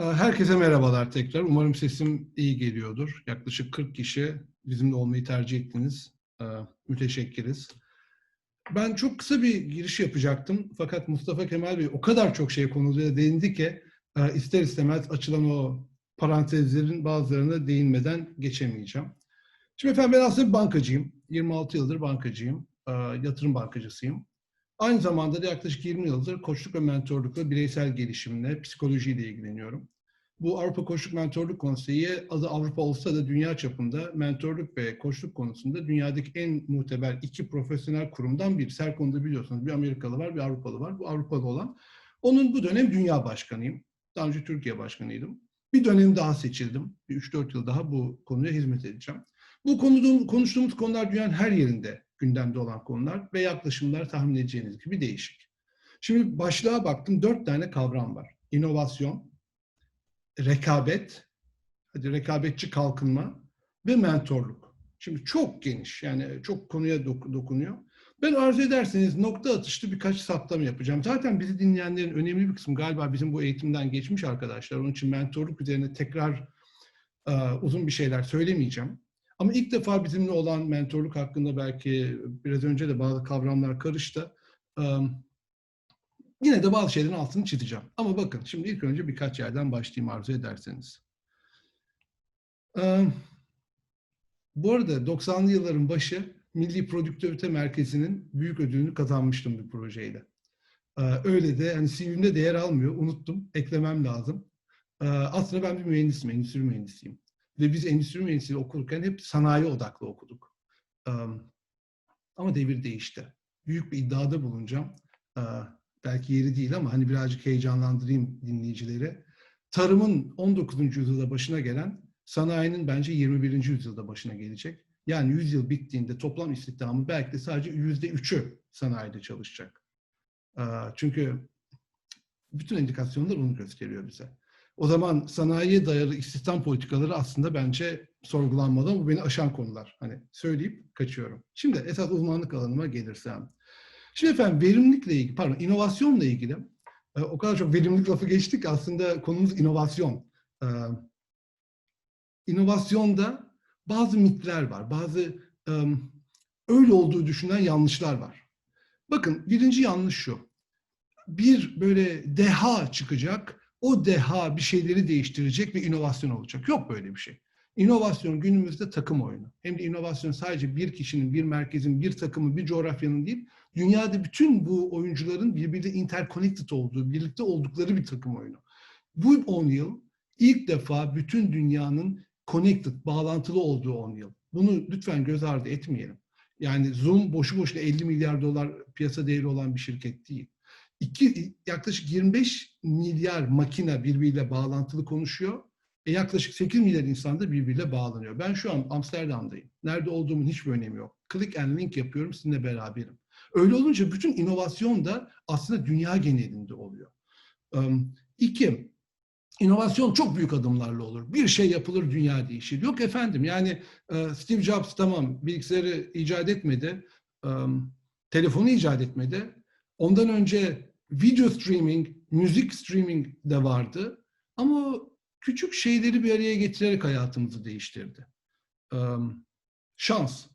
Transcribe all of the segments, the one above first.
Ee, Herkese merhabalar tekrar. Umarım sesim iyi geliyordur. Yaklaşık 40 kişi bizimle olmayı tercih ettiniz. Ee, Müteşekkiriz. Ben çok kısa bir giriş yapacaktım. Fakat Mustafa Kemal Bey o kadar çok şey konuya değindi ki e, ister istemez açılan o parantezlerin bazılarına değinmeden geçemeyeceğim. Şimdi efendim ben aslında bankacıyım. 26 yıldır bankacıyım. Ee, Yatırım bankacısıyım. Aynı zamanda da yaklaşık 20 yıldır koçluk ve mentorlukla, bireysel gelişimle, psikolojiyle ilgileniyorum. Bu Avrupa Koçluk Mentorluk Konseyi adı Avrupa olsa da dünya çapında mentorluk ve koçluk konusunda dünyadaki en muteber iki profesyonel kurumdan biri. Her konuda biliyorsunuz bir Amerikalı var, bir Avrupalı var. Bu Avrupalı olan. Onun bu dönem dünya başkanıyım. Daha önce Türkiye başkanıydım. Bir dönem daha seçildim. Bir 3-4 yıl daha bu konuya hizmet edeceğim. Bu konuda konuştuğumuz konular dünyanın her yerinde gündemde olan konular ve yaklaşımlar tahmin edeceğiniz gibi değişik. Şimdi başlığa baktım dört tane kavram var. İnovasyon, rekabet, hadi rekabetçi kalkınma ve mentorluk. Şimdi çok geniş yani çok konuya dok- dokunuyor. Ben arzu ederseniz nokta atışlı birkaç saptama yapacağım. Zaten bizi dinleyenlerin önemli bir kısmı galiba bizim bu eğitimden geçmiş arkadaşlar. Onun için mentorluk üzerine tekrar e, uzun bir şeyler söylemeyeceğim. Ama ilk defa bizimle olan mentorluk hakkında belki biraz önce de bazı kavramlar karıştı. Yine de bazı şeylerin altını çizeceğim. Ama bakın şimdi ilk önce birkaç yerden başlayayım arzu ederseniz. Bu arada 90'lı yılların başı Milli Prodüktörite Merkezi'nin büyük ödülünü kazanmıştım bir projeyle. Öyle de hani CV'mde değer almıyor. Unuttum. Eklemem lazım. Aslında ben bir mühendisim, endüstri mühendisiyim. Ve biz endüstri mühendisliği okurken hep sanayi odaklı okuduk. Ama devir değişti. Büyük bir iddiada bulunacağım. Belki yeri değil ama hani birazcık heyecanlandırayım dinleyicileri. Tarımın 19. yüzyılda başına gelen sanayinin bence 21. yüzyılda başına gelecek. Yani 100 yıl bittiğinde toplam istihdamı belki de sadece %3'ü sanayide çalışacak. Çünkü bütün indikasyonlar onu gösteriyor bize. O zaman sanayiye dayalı istihdam politikaları aslında bence sorgulanmalı bu beni aşan konular. Hani söyleyip kaçıyorum. Şimdi esas uzmanlık alanıma gelirsem. Şimdi efendim verimlilikle ilgili, pardon inovasyonla ilgili e, o kadar çok verimlilik lafı geçtik aslında konumuz inovasyon. E, inovasyonda bazı mitler var, bazı e, öyle olduğu düşünen yanlışlar var. Bakın birinci yanlış şu. Bir böyle deha çıkacak, o deha bir şeyleri değiştirecek ve inovasyon olacak. Yok böyle bir şey. İnovasyon günümüzde takım oyunu. Hem de inovasyon sadece bir kişinin, bir merkezin, bir takımın, bir coğrafyanın değil, dünyada bütün bu oyuncuların birbiriyle interconnected olduğu, birlikte oldukları bir takım oyunu. Bu 10 yıl ilk defa bütün dünyanın connected, bağlantılı olduğu 10 yıl. Bunu lütfen göz ardı etmeyelim. Yani Zoom boşu boşuna 50 milyar dolar piyasa değeri olan bir şirket değil iki, yaklaşık 25 milyar makine birbiriyle bağlantılı konuşuyor. E yaklaşık 8 milyar insan da birbiriyle bağlanıyor. Ben şu an Amsterdam'dayım. Nerede olduğumun hiçbir önemi yok. Click and link yapıyorum, sizinle beraberim. Öyle olunca bütün inovasyon da aslında dünya genelinde oluyor. İki, inovasyon çok büyük adımlarla olur. Bir şey yapılır, dünya değişir. Yok efendim yani Steve Jobs tamam bilgisayarı icat etmedi, telefonu icat etmedi. Ondan önce video streaming, müzik streaming de vardı. Ama o küçük şeyleri bir araya getirerek hayatımızı değiştirdi. Şans.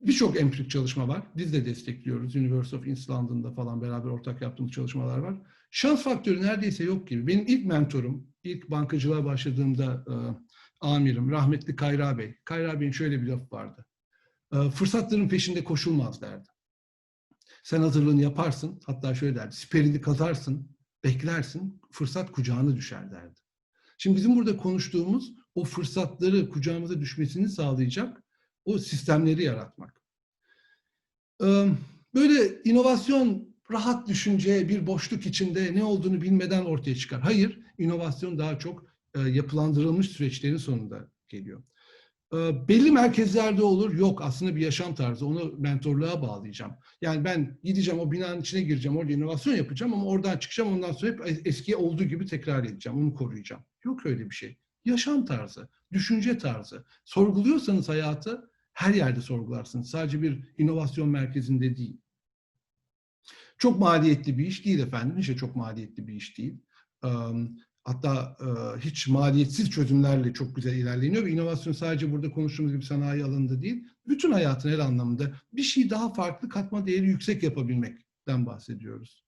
Birçok empirik çalışma var. Biz de destekliyoruz. University of East London'da falan beraber ortak yaptığımız çalışmalar var. Şans faktörü neredeyse yok gibi. Benim ilk mentorum, ilk bankacılığa başladığımda e, amirim, rahmetli Kayra Bey. Kayra Bey'in şöyle bir lafı vardı. E, fırsatların peşinde koşulmaz derdi. Sen hazırlığını yaparsın, hatta şöyle derdi, siperini kazarsın, beklersin, fırsat kucağına düşer derdi. Şimdi bizim burada konuştuğumuz o fırsatları kucağımıza düşmesini sağlayacak o sistemleri yaratmak. Böyle inovasyon rahat düşünce, bir boşluk içinde ne olduğunu bilmeden ortaya çıkar. Hayır, inovasyon daha çok yapılandırılmış süreçlerin sonunda geliyor. Ee, belli merkezlerde olur. Yok aslında bir yaşam tarzı. Onu mentorluğa bağlayacağım. Yani ben gideceğim o binanın içine gireceğim. Orada inovasyon yapacağım ama oradan çıkacağım. Ondan sonra hep eskiye olduğu gibi tekrar edeceğim. Onu koruyacağım. Yok öyle bir şey. Yaşam tarzı, düşünce tarzı. Sorguluyorsanız hayatı her yerde sorgularsınız. Sadece bir inovasyon merkezinde değil. Çok maliyetli bir iş değil efendim. İşte çok maliyetli bir iş değil. Hatta e, hiç maliyetsiz çözümlerle çok güzel ilerleniyor ve inovasyon sadece burada konuştuğumuz gibi sanayi alanında değil, bütün hayatın her anlamında bir şey daha farklı katma değeri yüksek yapabilmekten bahsediyoruz.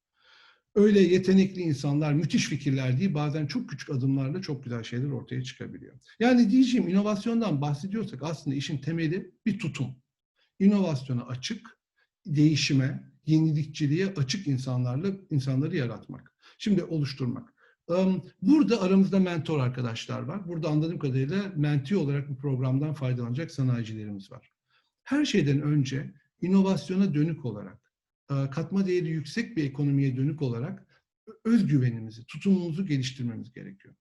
Öyle yetenekli insanlar, müthiş fikirler değil, bazen çok küçük adımlarla çok güzel şeyler ortaya çıkabiliyor. Yani diyeceğim inovasyondan bahsediyorsak aslında işin temeli bir tutum. İnovasyona açık, değişime, yenilikçiliğe açık insanlarla insanları yaratmak. Şimdi oluşturmak. Burada aramızda mentor arkadaşlar var. Burada anladığım kadarıyla menti olarak bu programdan faydalanacak sanayicilerimiz var. Her şeyden önce inovasyona dönük olarak, katma değeri yüksek bir ekonomiye dönük olarak özgüvenimizi, tutumumuzu geliştirmemiz gerekiyor.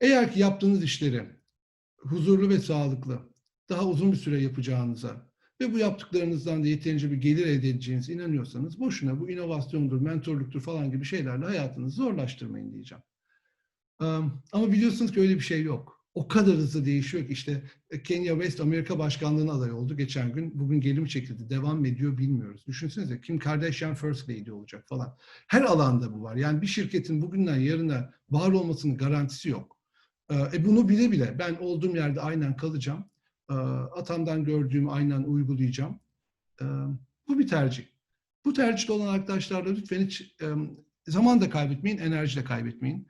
Eğer ki yaptığınız işleri huzurlu ve sağlıklı, daha uzun bir süre yapacağınıza ve bu yaptıklarınızdan da yeterince bir gelir elde edeceğinize inanıyorsanız boşuna bu inovasyondur, mentorluktur falan gibi şeylerle hayatınızı zorlaştırmayın diyeceğim. Ama biliyorsunuz ki öyle bir şey yok. O kadar hızlı değişiyor ki işte e, Kenya West Amerika başkanlığına aday oldu geçen gün. Bugün gelim çekildi. Devam ediyor bilmiyoruz. Düşünsenize Kim Kardashian First Lady olacak falan. Her alanda bu var. Yani bir şirketin bugünden yarına var olmasının garantisi yok. E bunu bile bile ben olduğum yerde aynen kalacağım ee, atamdan gördüğümü aynen uygulayacağım. Ee, bu bir tercih. Bu tercihte olan arkadaşlarla lütfen hiç zaman da kaybetmeyin, enerji de kaybetmeyin.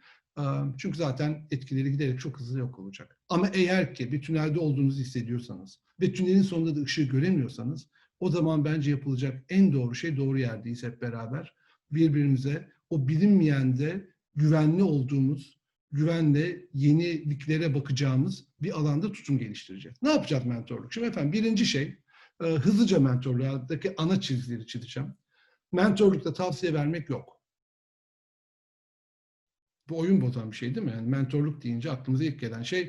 Çünkü zaten etkileri giderek çok hızlı yok olacak. Ama eğer ki bir tünelde olduğunuzu hissediyorsanız ve tünelin sonunda da ışığı göremiyorsanız o zaman bence yapılacak en doğru şey doğru yerdeyiz hep beraber. Birbirimize o bilinmeyen de güvenli olduğumuz güvenle yeniliklere bakacağımız bir alanda tutum geliştireceğiz. Ne yapacağız mentorluk? Şimdi efendim birinci şey e, hızlıca mentorluğdaki ana çizgileri çizeceğim. Mentorlukta tavsiye vermek yok. Bu oyun bozan bir şey değil mi? Yani mentorluk deyince aklımıza ilk gelen şey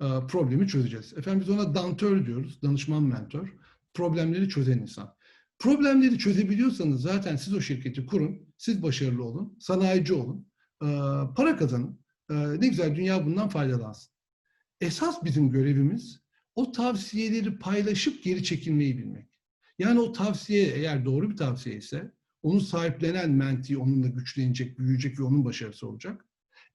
e, problemi çözeceğiz. Efendim biz ona dantör diyoruz, danışman mentor. Problemleri çözen insan. Problemleri çözebiliyorsanız zaten siz o şirketi kurun, siz başarılı olun, sanayici olun, e, para kazanın. Ee, ne güzel dünya bundan faydalansın. Esas bizim görevimiz o tavsiyeleri paylaşıp geri çekilmeyi bilmek. Yani o tavsiye eğer doğru bir tavsiye ise onu sahiplenen menti onunla güçlenecek, büyüyecek ve onun başarısı olacak.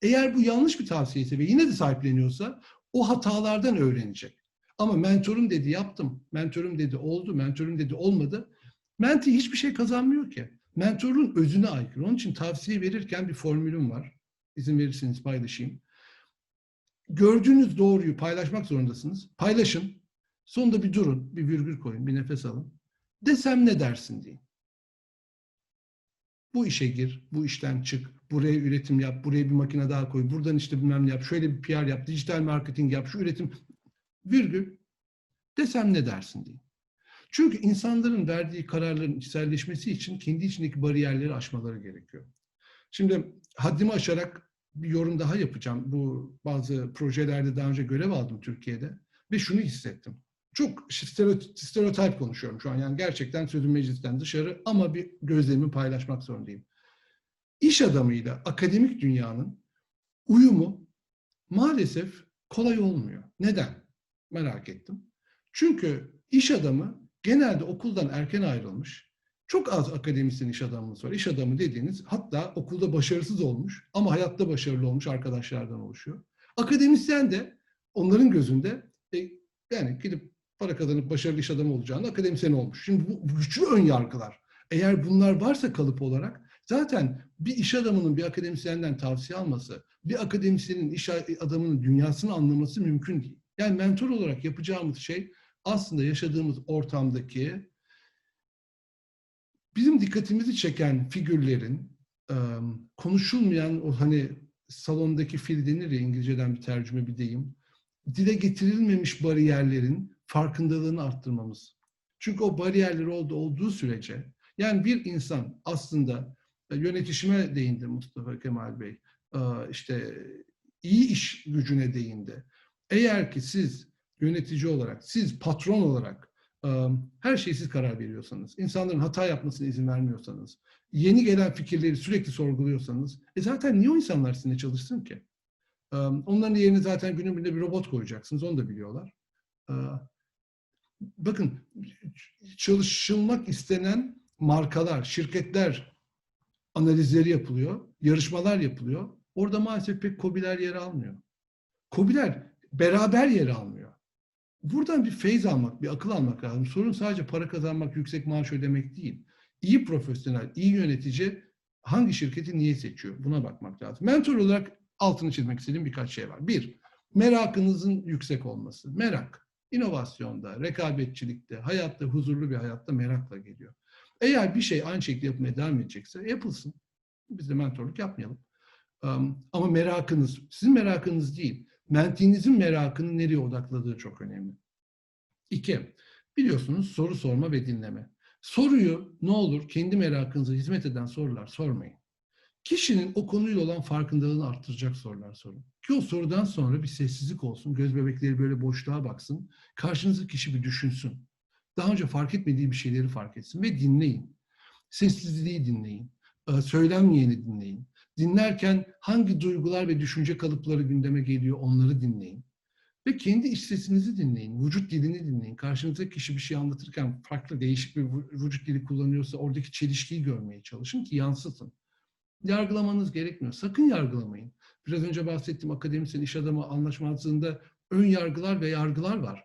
Eğer bu yanlış bir tavsiye ise ve yine de sahipleniyorsa o hatalardan öğrenecek. Ama mentorum dedi yaptım, mentorum dedi oldu, mentorum dedi olmadı. Menti hiçbir şey kazanmıyor ki. Mentorun özüne aykırı. Onun için tavsiye verirken bir formülüm var. İzin verirseniz paylaşayım. Gördüğünüz doğruyu paylaşmak zorundasınız. Paylaşın. Sonunda bir durun, bir virgül koyun, bir nefes alın. Desem ne dersin deyin. Bu işe gir, bu işten çık, buraya üretim yap, buraya bir makine daha koy, buradan işte bilmem ne yap, şöyle bir PR yap, dijital marketing yap, şu üretim, virgül, desem ne dersin deyin. Çünkü insanların verdiği kararların içselleşmesi için kendi içindeki bariyerleri aşmaları gerekiyor. Şimdi haddimi aşarak bir yorum daha yapacağım. Bu bazı projelerde daha önce görev aldım Türkiye'de ve şunu hissettim. Çok stereotip konuşuyorum şu an. Yani gerçekten sözüm meclisten dışarı ama bir gözlemimi paylaşmak zorundayım. İş adamıyla akademik dünyanın uyumu maalesef kolay olmuyor. Neden? Merak ettim. Çünkü iş adamı genelde okuldan erken ayrılmış, çok az akademisyen iş adamımız var. İş adamı dediğiniz hatta okulda başarısız olmuş ama hayatta başarılı olmuş arkadaşlardan oluşuyor. Akademisyen de onların gözünde e, yani gidip para kazanıp başarılı iş adamı olacağını akademisyen olmuş. Şimdi bu, güçlü ön yargılar. Eğer bunlar varsa kalıp olarak zaten bir iş adamının bir akademisyenden tavsiye alması, bir akademisyenin iş adamının dünyasını anlaması mümkün değil. Yani mentor olarak yapacağımız şey aslında yaşadığımız ortamdaki Bizim dikkatimizi çeken figürlerin konuşulmayan o hani salondaki fil denir ya İngilizceden bir tercüme bir deyim. Dile getirilmemiş bariyerlerin farkındalığını arttırmamız. Çünkü o bariyerler oldu olduğu sürece yani bir insan aslında e, yönetişime değindi Mustafa Kemal Bey. işte iyi iş gücüne değindi. Eğer ki siz yönetici olarak, siz patron olarak her şeyi siz karar veriyorsanız, insanların hata yapmasına izin vermiyorsanız, yeni gelen fikirleri sürekli sorguluyorsanız, e zaten niye o insanlar sizinle çalışsın ki? Onların yerine zaten günün birinde bir robot koyacaksınız, onu da biliyorlar. Bakın, çalışılmak istenen markalar, şirketler analizleri yapılıyor, yarışmalar yapılıyor. Orada maalesef pek kobiler yer almıyor. Kobiler beraber yer almıyor. Buradan bir feyz almak, bir akıl almak lazım. Sorun sadece para kazanmak, yüksek maaş ödemek değil. İyi profesyonel, iyi yönetici hangi şirketi niye seçiyor? Buna bakmak lazım. Mentor olarak altını çizmek istediğim birkaç şey var. Bir, merakınızın yüksek olması. Merak, inovasyonda, rekabetçilikte, hayatta, huzurlu bir hayatta merakla geliyor. Eğer bir şey aynı şekilde yapmaya devam edecekse yapılsın. Biz de mentorluk yapmayalım. Ama merakınız, sizin merakınız değil, mentinizin merakını nereye odakladığı çok önemli. İki, biliyorsunuz soru sorma ve dinleme. Soruyu ne olur kendi merakınıza hizmet eden sorular sormayın. Kişinin o konuyla olan farkındalığını arttıracak sorular sorun. Ki o sorudan sonra bir sessizlik olsun, göz bebekleri böyle boşluğa baksın, karşınızdaki kişi bir düşünsün. Daha önce fark etmediği bir şeyleri fark etsin ve dinleyin. Sessizliği dinleyin, e, söylenmeyeni dinleyin. Dinlerken hangi duygular ve düşünce kalıpları gündeme geliyor onları dinleyin. Ve kendi iç sesinizi dinleyin, vücut dilini dinleyin. Karşınızdaki kişi bir şey anlatırken farklı değişik bir vücut dili kullanıyorsa oradaki çelişkiyi görmeye çalışın ki yansıtın. Yargılamanız gerekmiyor. Sakın yargılamayın. Biraz önce bahsettiğim akademisyen iş adamı anlaşmazlığında ön yargılar ve yargılar var.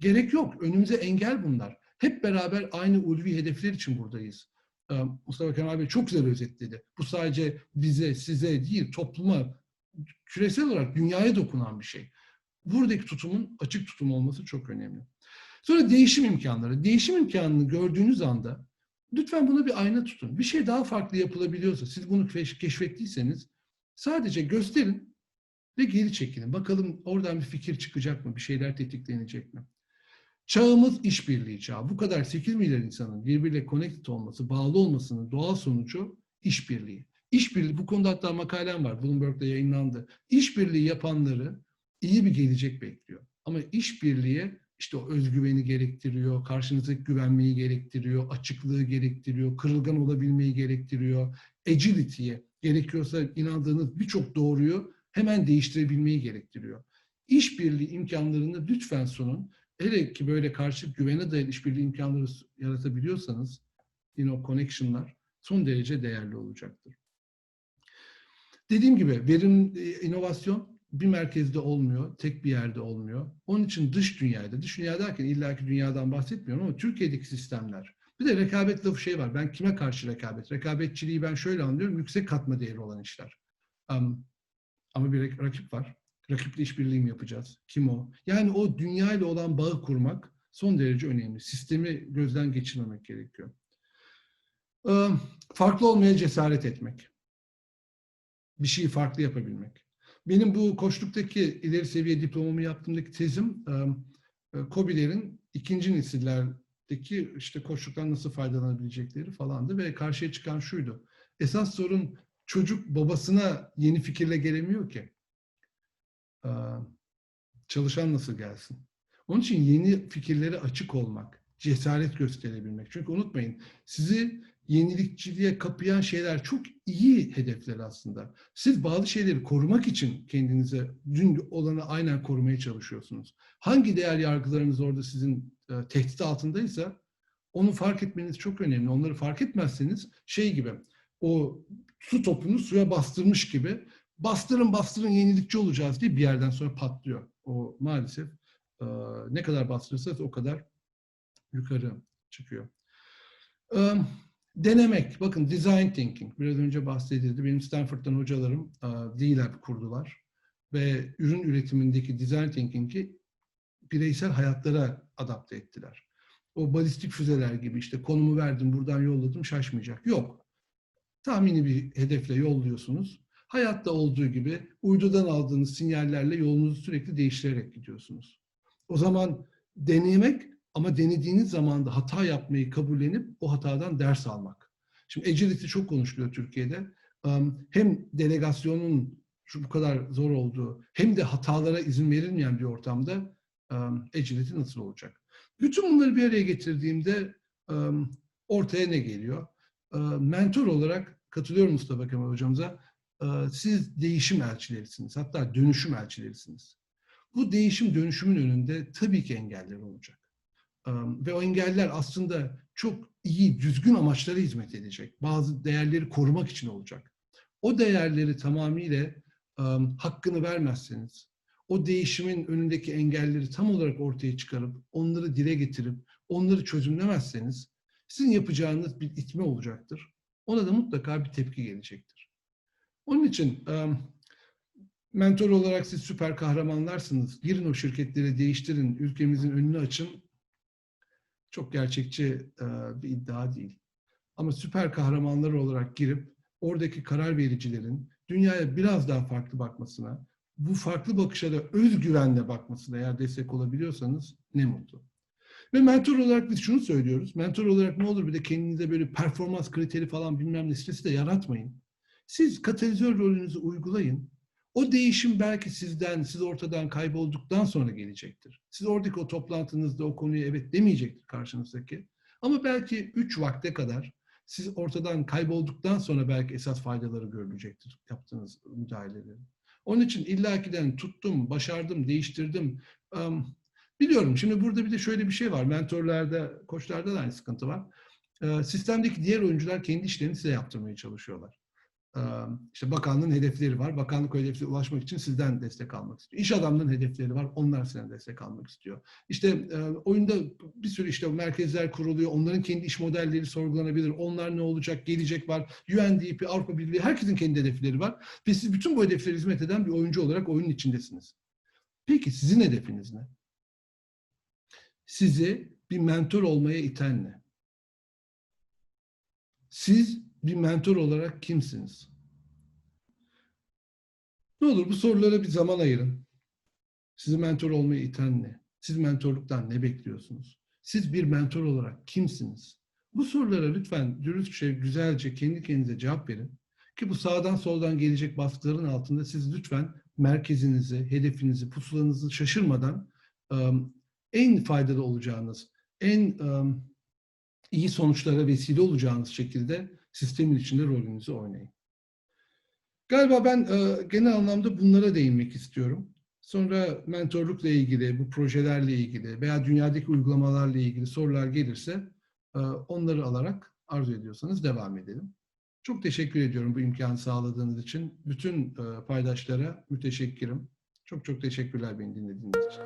Gerek yok. Önümüze engel bunlar. Hep beraber aynı ulvi hedefler için buradayız. Mustafa Kemal Bey çok güzel özetledi. Bu sadece bize, size değil, topluma, küresel olarak dünyaya dokunan bir şey. Buradaki tutumun açık tutum olması çok önemli. Sonra değişim imkanları. Değişim imkanını gördüğünüz anda lütfen buna bir ayna tutun. Bir şey daha farklı yapılabiliyorsa, siz bunu keşfettiyseniz sadece gösterin ve geri çekilin. Bakalım oradan bir fikir çıkacak mı? Bir şeyler tetiklenecek mi? Çağımız işbirliği çağı. Bu kadar 8 milyar insanın birbiriyle connected olması, bağlı olmasının doğal sonucu işbirliği. İşbirliği, bu konuda hatta makalem var, Bloomberg'da yayınlandı. İşbirliği yapanları iyi bir gelecek bekliyor. Ama işbirliği işte o özgüveni gerektiriyor, karşınızdaki güvenmeyi gerektiriyor, açıklığı gerektiriyor, kırılgan olabilmeyi gerektiriyor, agility'ye gerekiyorsa inandığınız birçok doğruyu hemen değiştirebilmeyi gerektiriyor. İşbirliği imkanlarını lütfen sunun. Hele ki böyle karşı güvene dayalı işbirliği imkanları yaratabiliyorsanız yine o connection'lar son derece değerli olacaktır. Dediğim gibi verim, inovasyon bir merkezde olmuyor, tek bir yerde olmuyor. Onun için dış dünyada, dış dünya derken illaki dünyadan bahsetmiyorum ama Türkiye'deki sistemler. Bir de rekabet lafı şey var. Ben kime karşı rekabet? Rekabetçiliği ben şöyle anlıyorum. Yüksek katma değeri olan işler. Um, ama bir rakip var. Rakiple işbirliği mi yapacağız? Kim o? Yani o dünya ile olan bağı kurmak son derece önemli. Sistemi gözden geçirmemek gerekiyor. Um, farklı olmaya cesaret etmek. Bir şeyi farklı yapabilmek. Benim bu koçluktaki ileri seviye diplomamı yaptığımdaki tezim COBİ'lerin ikinci nesillerdeki işte koçluktan nasıl faydalanabilecekleri falandı ve karşıya çıkan şuydu. Esas sorun çocuk babasına yeni fikirle gelemiyor ki. Çalışan nasıl gelsin? Onun için yeni fikirlere açık olmak, cesaret gösterebilmek. Çünkü unutmayın sizi yenilikçiliğe kapayan şeyler çok iyi hedefler aslında. Siz bazı şeyleri korumak için kendinize dün olanı aynen korumaya çalışıyorsunuz. Hangi değer yargılarınız orada sizin e, tehdit altındaysa onu fark etmeniz çok önemli. Onları fark etmezseniz şey gibi o su topunu suya bastırmış gibi bastırın bastırın yenilikçi olacağız diye bir yerden sonra patlıyor. O maalesef e, ne kadar bastırırsanız o kadar yukarı çıkıyor. Um, Denemek, bakın design thinking, biraz önce bahsedildi. Benim Stanford'dan hocalarım D-Lab kurdular ve ürün üretimindeki design thinking'i bireysel hayatlara adapte ettiler. O balistik füzeler gibi işte konumu verdim, buradan yolladım, şaşmayacak. Yok. Tahmini bir hedefle yolluyorsunuz. Hayatta olduğu gibi uydudan aldığınız sinyallerle yolunuzu sürekli değiştirerek gidiyorsunuz. O zaman denemek ama denediğiniz zaman da hata yapmayı kabullenip o hatadan ders almak. Şimdi agility çok konuşuluyor Türkiye'de. Hem delegasyonun şu bu kadar zor olduğu hem de hatalara izin verilmeyen bir ortamda agility nasıl olacak? Bütün bunları bir araya getirdiğimde ortaya ne geliyor? Mentor olarak katılıyorum Mustafa Kemal hocamıza. Siz değişim elçilerisiniz. Hatta dönüşüm elçilerisiniz. Bu değişim dönüşümün önünde tabii ki engeller olacak ve o engeller aslında çok iyi, düzgün amaçlara hizmet edecek. Bazı değerleri korumak için olacak. o değerleri tamamıyla ım, hakkını vermezseniz, o değişimin önündeki engelleri tam olarak ortaya çıkarıp, onları dile getirip, onları çözümlemezseniz, sizin yapacağınız bir itme olacaktır. Ona da mutlaka bir tepki gelecektir. Onun için mentor olarak siz süper kahramanlarsınız. Girin o şirketleri değiştirin, ülkemizin önünü açın. Çok gerçekçi bir iddia değil. Ama süper kahramanlar olarak girip oradaki karar vericilerin dünyaya biraz daha farklı bakmasına, bu farklı bakışa da özgüvenle bakmasına eğer destek olabiliyorsanız ne mutlu. Ve mentor olarak biz şunu söylüyoruz. Mentor olarak ne olur bir de kendinize böyle performans kriteri falan bilmem ne stresi de yaratmayın. Siz katalizör rolünüzü uygulayın. O değişim belki sizden, siz ortadan kaybolduktan sonra gelecektir. Siz oradaki o toplantınızda o konuya evet demeyecektir karşınızdaki. Ama belki üç vakte kadar siz ortadan kaybolduktan sonra belki esas faydaları görülecektir yaptığınız müdahalelerin. Onun için illakiden tuttum, başardım, değiştirdim. Um, biliyorum şimdi burada bir de şöyle bir şey var. Mentorlarda, koçlarda da aynı sıkıntı var. Ee, sistemdeki diğer oyuncular kendi işlerini size yaptırmaya çalışıyorlar. İşte bakanlığın hedefleri var. Bakanlık o hedeflere ulaşmak için sizden destek almak istiyor. İş adamlarının hedefleri var. Onlar sizden destek almak istiyor. İşte oyunda bir sürü işte merkezler kuruluyor. Onların kendi iş modelleri sorgulanabilir. Onlar ne olacak? Gelecek var. UNDP, Avrupa Birliği herkesin kendi hedefleri var. Ve siz bütün bu hedeflere hizmet eden bir oyuncu olarak oyunun içindesiniz. Peki sizin hedefiniz ne? Sizi bir mentor olmaya iten ne? Siz bir mentor olarak kimsiniz? Ne olur bu sorulara bir zaman ayırın. Sizi mentor olmaya iten ne? Siz mentorluktan ne bekliyorsunuz? Siz bir mentor olarak kimsiniz? Bu sorulara lütfen dürüstçe, güzelce kendi kendinize cevap verin. Ki bu sağdan soldan gelecek baskıların altında siz lütfen merkezinizi, hedefinizi, pusulanızı şaşırmadan ım, en faydalı olacağınız, en ım, iyi sonuçlara vesile olacağınız şekilde sistemin içinde rolünüzü oynayın. Galiba ben e, genel anlamda bunlara değinmek istiyorum. Sonra mentorlukla ilgili, bu projelerle ilgili veya dünyadaki uygulamalarla ilgili sorular gelirse e, onları alarak arzu ediyorsanız devam edelim. Çok teşekkür ediyorum bu imkanı sağladığınız için. Bütün e, paydaşlara müteşekkirim. Çok çok teşekkürler beni dinlediğiniz için.